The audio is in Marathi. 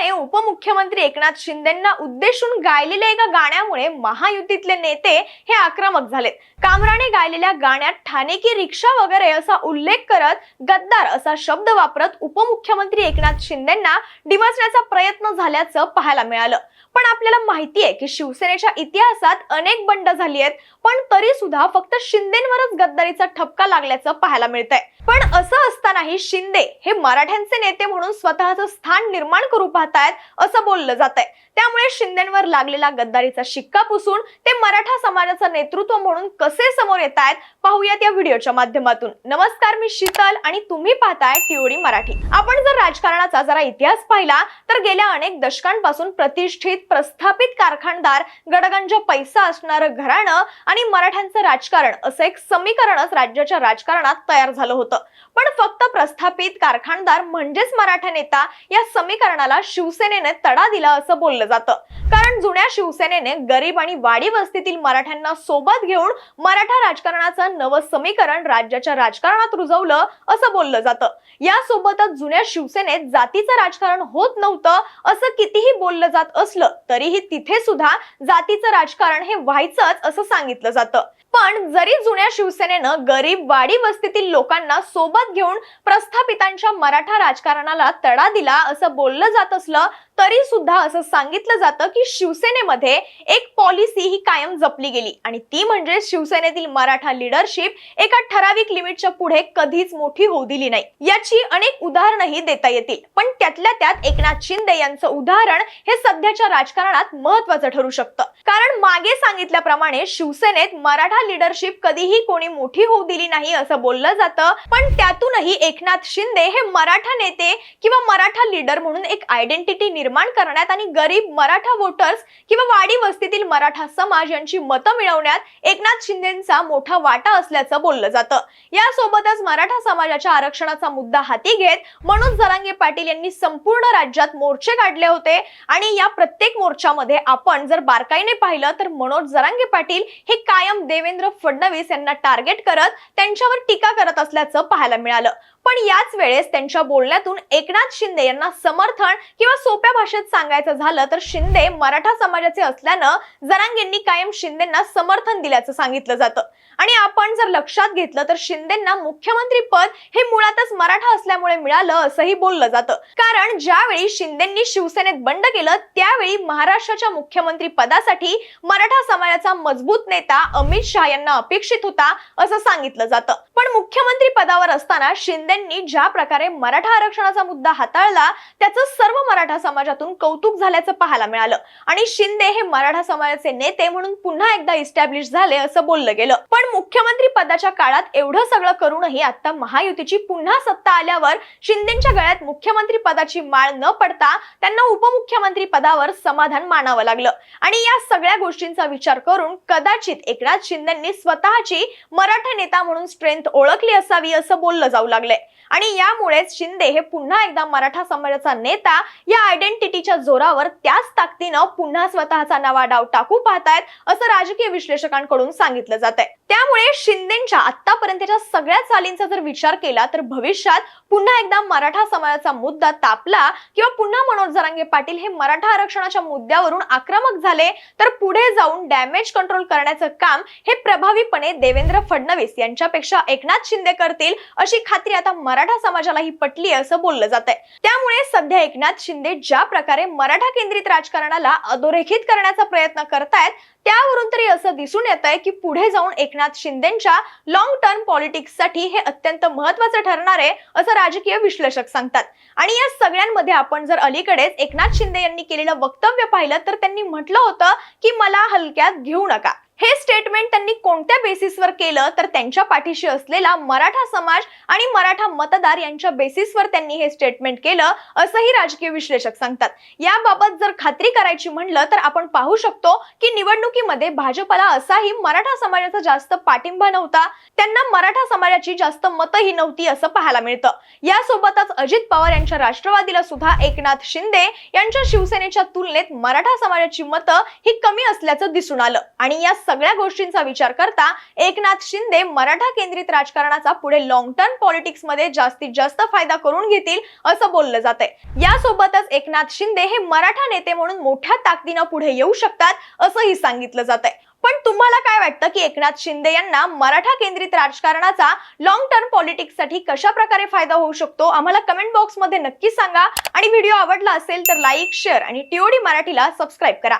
कुणाल उपमुख्यमंत्री एकनाथ शिंदेना उद्देशून गायलेल्या एका गाण्यामुळे महायुतीतले नेते हे आक्रमक झालेत. कामराने गायलेल्या गाण्यात ठाणे की रिक्षा वगैरे असा उल्लेख करत गद्दार असा शब्द वापरत उपमुख्यमंत्री एकनाथ शिंदेना डिवचण्याचा प्रयत्न झाल्याचं पाहायला मिळालं. पण आपल्याला माहिती आहे की शिवसेनेच्या इतिहासात अनेक बंड झाली आहेत पण तरी सुद्धा फक्त शिंदेवरच गद्दारीचा ठपका लागल्याचं पाहायला मिळतंय. पण असं असतानाही शिंदे हे मराठ्यांचे नेते म्हणून स्वतःचं स्थान निर्माण करू पाहतायत असं बोललं जात आहे त्यामुळे शिंदेवर लागलेला गद्दारीचा शिक्का पुसून ते मराठा समाजाचं नेतृत्व म्हणून कसे समोर येत आहेत पाहूयात या व्हिडिओच्या माध्यमातून. नमस्कार मी शीतल आणि तुम्ही पाहताय टीओडी मराठी. आपण जर राजकारणाचा जरा इतिहास पाहिला तर गेल्या अनेक दशकांपासून प्रतिष्ठित प्रस्थापित कारखानदार गडगंज पैसा असणारं घराणं आणि मराठ्यांचं राजकारण असं एक समीकरणच राज्याच्या राजकारणात तयार झालं होतं. पण फक्त प्रस्थापित कारखानदार म्हणजेच मराठा नेता या समीकरणाला शिवसेनेने तडा दिला असं बोललं जातं. कारण जुन्या शिवसेनेने गरीब आणि वाडी वस्तीतील मराठ्यांना सोबत घेऊन मराठा राजकारणाचं नवं समीकरण राज्याच्या राजकारणात रुजवलं असं बोललं जातं. यासोबतच जुन्या शिवसेनेत जातीचं राजकारण होत नव्हतं असं कितीही बोललं जात असलं तरीही तिथे सुद्धा जातीचं राजकारण हे व्हायचंच असं सांगितलं जातं. पण जरी जुन्या शिवसेनेनं गरीब वाडी वस्तीतील लोकांना सोबत घेऊन प्रस्थापितांच्या मराठा राजकारणाला तडा दिला असं बोललं जात असलं असलं तरी सुद्धा असं सांगितलं जातं की शिवसेनेमध्ये एक पॉलिसी ही कायम जपली गेली. आणि ती म्हणजे शिवसेनेतील मराठा लिडरशिप एका ठराविक लिमिटच्या पुढे कधीच मोठी होऊ दिली नाही. याची अनेक उदाहरणंही देता येतील. पण त्यातल्या त्यात एकनाथ शिंदे यांचं उदाहरण हे सध्याच्या राजकारणात महत्वाचं ठरू शकतं. कारण मागे सांगितल्याप्रमाणे शिवसेनेत मराठा लिडरशिप कधीही कोणी मोठी होऊ दिली नाही असं बोललं जातं. पण त्यातूनही एकनाथ शिंदे हे मराठा नेते किंवा मराठा लीडर म्हणून एक आयडेंटिटी निर्माण निर्माण करण्यात आणि गरीब मराठा वोटर्स किंवा वाडी वस्तीतील मराठा समाज यांची मतं मिळवण्यात एकनाथ शिंदेचा मोठा वाटा असल्याचं बोललं जातं. यासोबतच मराठा समाजाच्या आरक्षणाचा मुद्दा हाती घेत मनोज जरांगे पाटील यांनी संपूर्ण राज्यात मोर्चे काढले होते. आणि या प्रत्येक मोर्चामध्ये आपण जर बारकाईने पाहिलं तर मनोज जरांगे पाटील हे कायम देवेंद्र फडणवीस यांना टार्गेट करत त्यांच्यावर टीका करत असल्याचं पाहायला मिळालं. पण याच वेळेस त्यांच्या बोलण्यातून एकनाथ शिंदे यांना समर्थन किंवा सोप्या भाषेत सांगायचं झालं तर शिंदे मराठा समाजाचे असल्यानं जरांगेंनी कायम शिंदेना समर्थन दिल्याचं सांगितलं जातं. आणि आपण जर लक्षात घेतलं तर शिंदेना मुख्यमंत्री पद हे मुळातच मराठा असल्यामुळे मिळालं असंही बोललं जातं. कारण ज्यावेळी शिंदेंनी शिवसेनेत बंड केलं त्यावेळी महाराष्ट्राच्या मुख्यमंत्री पदासाठी मराठा समाजाचा मजबूत नेता अमित शहा यांना अपेक्षित होता असं सांगितलं जातं. पण मुख्यमंत्री पदावर असताना शिंदेंनी ज्या प्रकारे मराठा आरक्षणाचा मुद्दा हाताळला त्याचं सर्व मराठा समाज समाजातून कौतुक झाल्याचं पाहायला मिळालं. आणि शिंदे हे मराठा समाजाचे नेते म्हणून पुन्हा एकदा इस्टॅब्लिश झाले असं बोललं गेलं. पण मुख्यमंत्री पदाच्या काळात एवढं सगळं करूनही आता महायुतीची पुन्हा सत्ता आल्यावर शिंदेच्या गळ्यात मुख्यमंत्री पदाची माळ न पडता त्यांना उपमुख्यमंत्री पदावर समाधान मानावं लागलं. आणि या सगळ्या गोष्टींचा विचार करून कदाचित एकनाथ शिंदेंनी स्वतःची मराठा नेता म्हणून स्ट्रेंथ ओळखली असावी असं बोललं जाऊ लागलंय. आणि यामुळेच शिंदे हे पुन्हा एकदा मराठा समाजाचा नेता या आयडेंटिटीच्या जोरावर त्याच ताकदीनं पुन्हा स्वतःचा नवा डाव टाकू पाहतायत असं राजकीय विश्लेषकांकडून सांगितलं जात आहे त्यामुळे शिंदेच्या आतापर्यंतच्या सगळ्या चालींचा जर विचार केला तर भविष्यात पुन्हा एकदा मराठा समाजाचा मुद्दा तापला किंवा पुन्हा मनोज जरांगे पाटील हे मराठा आरक्षणाच्या मुद्द्यावरून आक्रमक झाले तर पुढे जाऊन डॅमेज कंट्रोल करण्याचं काम हे प्रभावीपणे देवेंद्र फडणवीस यांच्यापेक्षा एकनाथ शिंदे करतील अशी खात्री आता मराठा समाजालाही पटली असं बोललं जात आहे त्यामुळे सध्या एकनाथ शिंदे ज्या प्रकारे मराठा केंद्रित राजकारणाला अधोरेखित करण्याचा प्रयत्न करतायत त्यावरून तरी असं दिसून येत आहे की पुढे जाऊन एकनाथ शिंदेच्या लॉंग टर्म पॉलिटिक्ससाठी हे अत्यंत महत्वाचं ठरणार आहे असं राजकीय विश्लेषक सांगतात. आणि या सगळ्यांमध्ये आपण जर अलीकडेच एकनाथ शिंदे यांनी केलेलं वक्तव्य पाहिलं तर त्यांनी म्हटलं होतं की मला हलक्यात घेऊ नका. हे स्टेटमेंट त्यांनी कोणत्या बेसिसवर केलं? तर त्यांच्या पाठीशी असलेला मराठा समाज आणि मराठा मतदार यांच्या बेसिसवर त्यांनी हे स्टेटमेंट केलं असंही राजकीय विश्लेषक सांगतात. याबाबत जर खात्री करायची म्हणलं तर आपण पाहू शकतो की निवडणुकीमध्ये भाजपला असाही मराठा समाजाचा जास्त पाठिंबा नव्हता. त्यांना मराठा समाजाची जास्त मतही नव्हती असं पाहायला मिळतं. यासोबतच अजित पवार यांच्या राष्ट्रवादीला सुद्धा एकनाथ शिंदे यांच्या शिवसेनेच्या तुलनेत मराठा समाजाची मतं ही कमी असल्याचं दिसून आलं. आणि या सगळ्या गोष्टींचा विचार करता एकनाथ शिंदे मराठा केंद्रित राजकारणाचा पुढे लॉंग टर्म पॉलिटिक्समध्ये जास्तीत जास्त फायदा करून घेतील असं बोललं जात आहे यासोबतच एकनाथ शिंदे हे मराठा नेते म्हणून मोठ्या ताकदीनं पुढे येऊ शकतात असंही सांगितलं जात आहे पण तुम्हाला काय वाटतं की एकनाथ शिंदे यांना मराठा केंद्रित राजकारणाचा लॉंग टर्म पॉलिटिक्ससाठी कशा प्रकारे फायदा होऊ शकतो? आम्हाला कमेंट बॉक्समध्ये नक्की सांगा. आणि व्हिडिओ आवडला असेल तर लाईक शेअर आणि टीओडी मराठीला सबस्क्राईब करा.